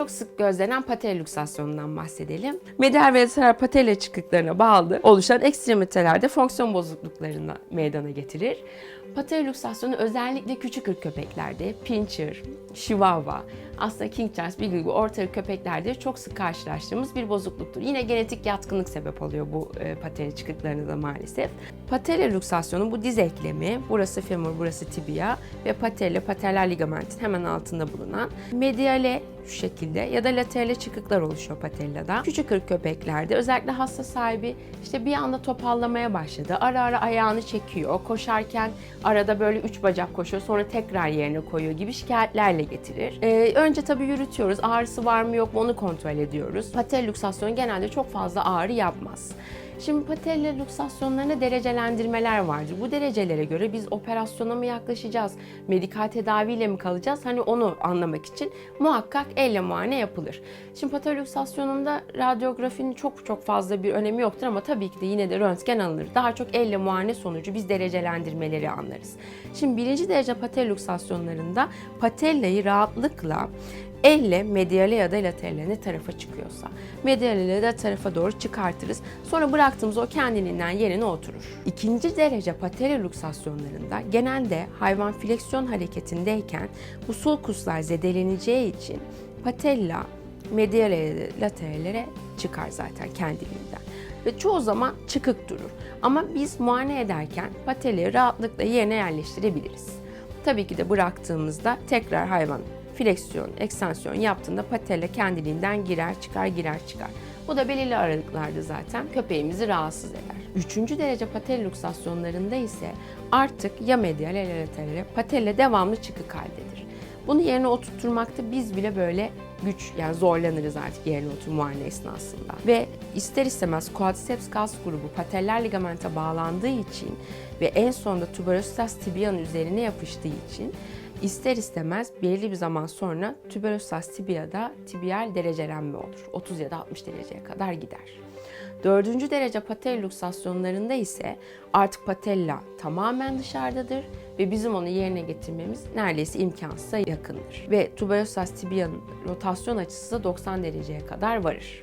çok sık gözlenen patella lüksasyonundan bahsedelim. Medial ve lateral patella çıkıklarına bağlı oluşan ekstremitelerde fonksiyon bozukluklarını meydana getirir. Patella lüksasyonu özellikle küçük ırk köpeklerde, pincher, chihuahua, aslında King Charles Beagle gibi orta ırk köpeklerde çok sık karşılaştığımız bir bozukluktur. Yine genetik yatkınlık sebep oluyor bu e, patella çıkıklarına da maalesef. Patella lüksasyonu bu diz eklemi, burası femur, burası tibia ve patella, patellar ligamentin hemen altında bulunan mediale şu şekilde ya da laterale çıkıklar oluşuyor patellada. Küçük ırk köpeklerde özellikle hasta sahibi işte bir anda topallamaya başladı. Ara ara ayağını çekiyor. Koşarken arada böyle üç bacak koşuyor sonra tekrar yerine koyuyor gibi şikayetlerle getirir. Ee, önce tabii yürütüyoruz. Ağrısı var mı yok mu onu kontrol ediyoruz. Patella lüksasyonu genelde çok fazla ağrı yapmaz. Şimdi patella lüksasyonlarına derecelendirmeler vardır. Bu derecelere göre biz operasyona mı yaklaşacağız, medikal tedaviyle mi kalacağız? Hani onu anlamak için muhakkak elle muayene yapılır. Şimdi patella lüksasyonunda radyografinin çok çok fazla bir önemi yoktur ama tabii ki de yine de röntgen alınır. Daha çok elle muayene sonucu biz derecelendirmeleri anlarız. Şimdi birinci derece patella lüksasyonlarında patellayı rahatlıkla elle mediale ya da laterale ne tarafa çıkıyorsa mediale ya da tarafa doğru çıkartırız. Sonra bıraktığımız o kendiliğinden yerine oturur. İkinci derece patella lüksasyonlarında genelde hayvan fleksiyon hareketindeyken bu sulkuslar zedeleneceği için patella mediale laterallere çıkar zaten kendiliğinden ve çoğu zaman çıkık durur. Ama biz muayene ederken patelayı rahatlıkla yerine yerleştirebiliriz. Tabii ki de bıraktığımızda tekrar hayvan fleksiyon, ekstansiyon yaptığında patella kendiliğinden girer çıkar girer çıkar. Bu da belirli aralıklarda zaten köpeğimizi rahatsız eder. Üçüncü derece patella lüksasyonlarında ise artık ya medial ya laterale patella devamlı çıkık haldedir. Bunu yerine oturtturmakta biz bile böyle güç yani zorlanırız artık yerine otur muayene esnasında. Ve ister istemez quadriceps kas grubu patellar ligamente bağlandığı için ve en sonunda tuberositas tibianın üzerine yapıştığı için ister istemez belirli bir zaman sonra tuberositas tibiada tibiyal derecelenme olur. 30 ya da 60 dereceye kadar gider. Dördüncü derece patella lüksasyonlarında ise artık patella tamamen dışarıdadır ve bizim onu yerine getirmemiz neredeyse imkansıza yakındır. Ve tuberosas tibianın rotasyon açısı da 90 dereceye kadar varır.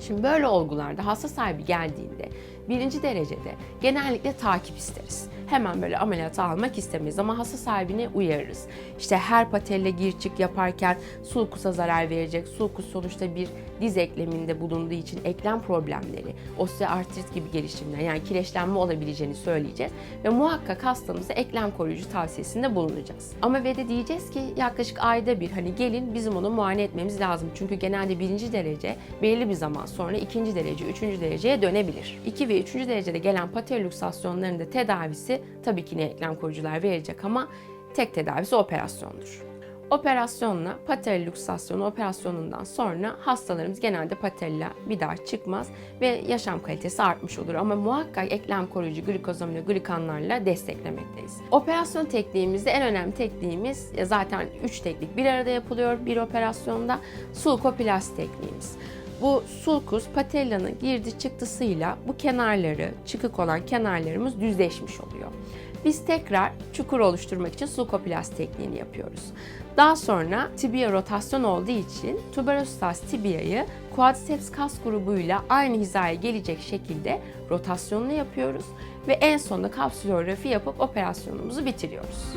Şimdi böyle olgularda hasta sahibi geldiğinde birinci derecede genellikle takip isteriz. Hemen böyle ameliyata almak istemeyiz ama hasta sahibini uyarırız. İşte her patelle gir çık yaparken sulkusa zarar verecek. Sulkus sonuçta bir diz ekleminde bulunduğu için eklem problemleri, osteoartrit gibi gelişimler yani kireçlenme olabileceğini söyleyeceğiz. Ve muhakkak hastamıza eklem koruyucu tavsiyesinde bulunacağız. Ama ve de diyeceğiz ki yaklaşık ayda bir hani gelin bizim onu muayene etmemiz lazım. Çünkü genelde birinci derece belirli bir zaman sonra ikinci derece, üçüncü dereceye dönebilir. İki ve üçüncü derecede gelen patella lüksasyonların da tedavisi tabii ki ne eklem koruyucular verecek ama tek tedavisi operasyondur. Operasyonla patella lüksasyonu operasyonundan sonra hastalarımız genelde patella bir daha çıkmaz ve yaşam kalitesi artmış olur. Ama muhakkak eklem koruyucu glikozamine glikanlarla desteklemekteyiz. Operasyon tekniğimizde en önemli tekniğimiz e, zaten 3 teknik bir arada yapılıyor bir operasyonda sulcoplasti tekniğimiz. Bu sulcus patellanın girdi çıktısıyla bu kenarları, çıkık olan kenarlarımız düzleşmiş oluyor. Biz tekrar çukur oluşturmak için sulcoplasti tekniğini yapıyoruz. Daha sonra tibia rotasyon olduğu için tuberositas tibiayı quadriceps kas grubuyla aynı hizaya gelecek şekilde rotasyonunu yapıyoruz ve en sonunda kapsülografi yapıp operasyonumuzu bitiriyoruz.